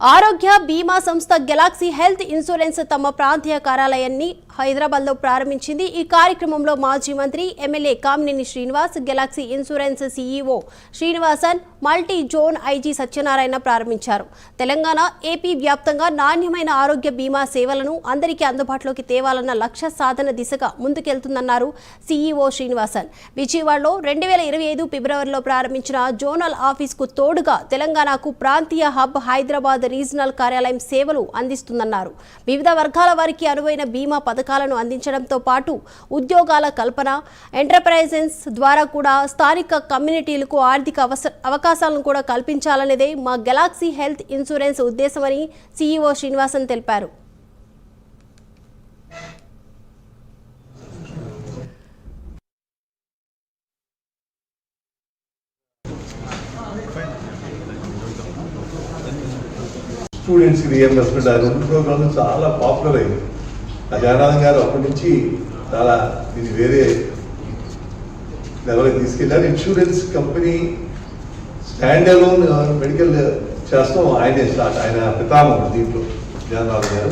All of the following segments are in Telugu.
ఆరోగ్య బీమా సంస్థ గెలాక్సీ హెల్త్ ఇన్సూరెన్స్ తమ ప్రాంతీయ కార్యాలయాన్ని హైదరాబాద్లో ప్రారంభించింది. ఈ కార్యక్రమంలో మాజీ మంత్రి MLA Kamineni Srinivas Galaxy Insurance CEO Srinivasan multi zone IG Satyanarayana ప్రారంభించారు. తెలంగాణ ఏపీ వ్యాప్తంగా నాణ్యమైన ఆరోగ్య బీమా సేవలను అందరికీ అందుబాటులోకి తేవాలన్న లక్ష్య సాధన దిశగా ముందుకెళ్తుందన్నారు సీఈఓ శ్రీనివాసన్. విజయవాడలో రెండు వేల ఇరవై ఐదు ఫిబ్రవరిలో ప్రారంభించిన జోనల్ ఆఫీస్కు తోడుగా తెలంగాణకు ప్రాంతీయ హబ్ హైదరాబాద్ రీజనల్ కార్యాలయం సేవలు అందిస్తుందన్నారు. వివిధ వర్గాల వారికి అనువైన బీమా పథకాలను అందించడంతో పాటు ఉద్యోగాల కల్పన ఎంటర్ప్రైజెస్ ద్వారా కూడా స్థానిక కమ్యూనిటీలకు ఆర్థిక అవకాశాలను కూడా కల్పించాలనేదే మా గెలాక్సీ హెల్త్ ఇన్సూరెన్స్ ఉద్దేశమని సీఈఓ శ్రీనివాసన్ తెలిపారు. స్టూడెంట్స్కి రియంబర్స్మెంట్ ఆ రెండు ప్రోగ్రామ్స్ చాలా పాపులర్ అయింది. ఆ జగన్నాథం గారు అప్పటి నుంచి చాలా దీన్ని వేరే లెవెల్కి తీసుకెళ్ళారు. Insurance company stand alone medical చేస్తాం ఆయనే స్టార్ట్ ఆయన పితామహుడు దీంట్లో జగన్నాథం గారు.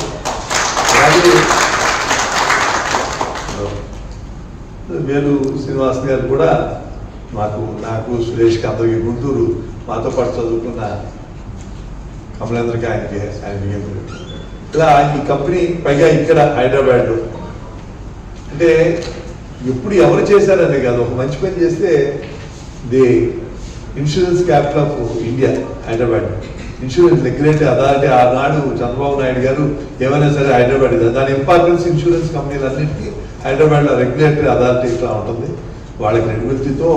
అలాగే వేలు శ్రీనివాస్ గారు కూడా మాకు నాకు సురేష్కి అందరికీ గుంటూరు మాతో పాటు చదువుకున్న కమలేంద్రకి ఆయనకి ఆయన ఇలా ఈ కంపెనీ పైగా ఇక్కడ హైదరాబాద్లో. అంటే ఎప్పుడు ఎవరు చేశారనే కాదు ఒక మంచి పని చేస్తే the insurance capital of India Hyderabad. Insurance regulatory authority ఆనాడు చంద్రబాబు నాయుడు గారు ఏమైనా సరే హైదరాబాద్ ఇది. దాని ఇంపార్టెన్స్ ఇన్సూరెన్స్ కంపెనీలన్నింటినీ హైదరాబాద్లో రెగ్యులేటరీ అథారిటీ ఇట్లా ఉంటుంది. వాళ్ళకి రెగ్యులేటరీతో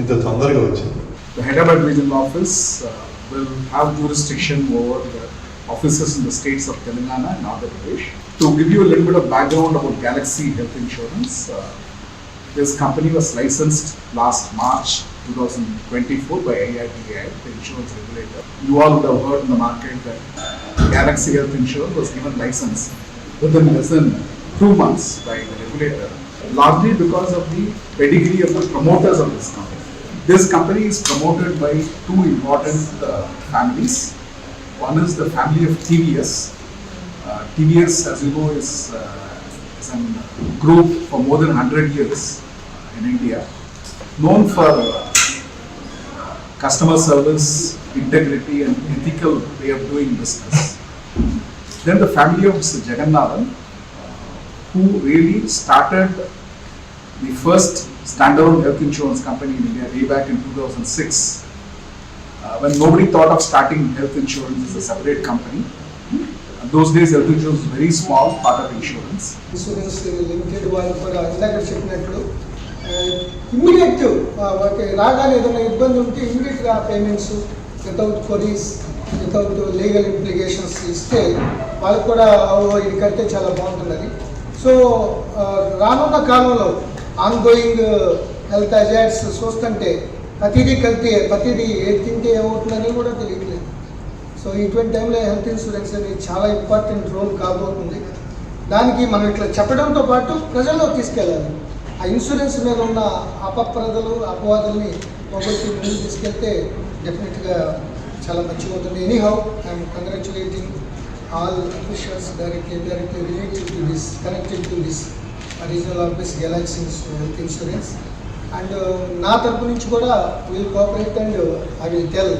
ఇంత తొందరగా వచ్చింది. Hyderabad regional office Office uh, will over offices in the states of Telangana and Andhra Pradesh. To give you a little bit of background about Galaxy Health Insurance, uh, this company was licensed last March 2024 by AITI, the insurance regulator. You all would have heard in the market that Galaxy Health Insurance was given license within less than two months by the regulator, largely because of the pedigree of the promoters of this company. This company is promoted by two important uh, families. One is the family of TVS. Uh, TVS, as you know, is, uh, is a group for more than 100 years uh, in India, known for uh, customer service, integrity, and ethical way of doing business. Then the family of Mr. Jagannathan, who really started the first standalone health insurance company in India way back in 2006. Uh, when nobody thought of starting health insurance as a separate company. And those days, health insurance was a very small insurance limited వాళ్ళు కూడా ఇందాక చెప్పినట్లు ఇమ్మీడియట్ వాళ్ళకి రాగానే ఏదైనా ఇబ్బంది ఉంటే ఇమ్మీడియట్గా payments without queries without legal implications ఇస్తే వాళ్ళకి కూడా ఓ ఇది కడితే చాలా బాగుంటుందని సో రానున్న కాలంలో ఆన్ గోయింగ్ హెల్త్ అజార్ట్స్ చూస్తుంటే ప్రతిదీ కల్తీ ప్రతిదీ ఏది తింటే ఏమవుతుందని కూడా తెలియట్లేదు. సో ఇటువంటి టైంలో హెల్త్ ఇన్సూరెన్స్ అనేది చాలా ఇంపార్టెంట్ రోల్ కాబోతుంది. దానికి మనం ఇట్లా చెప్పడంతో పాటు ప్రజల్లో తీసుకెళ్ళాలి. ఆ ఇన్సూరెన్స్ మీద ఉన్న అపప్రదలు అపవాదుల్ని మొబైల్కి ముందు తీసుకెళ్తే డెఫినెట్గా చాలా మంచిగా ఉంటుంది any how I'm congratulating all officials directly directly related to this connected to this regional office Galaxy Health Insurance and నా తరపు నుంచి కూడా will cooperate and I will tell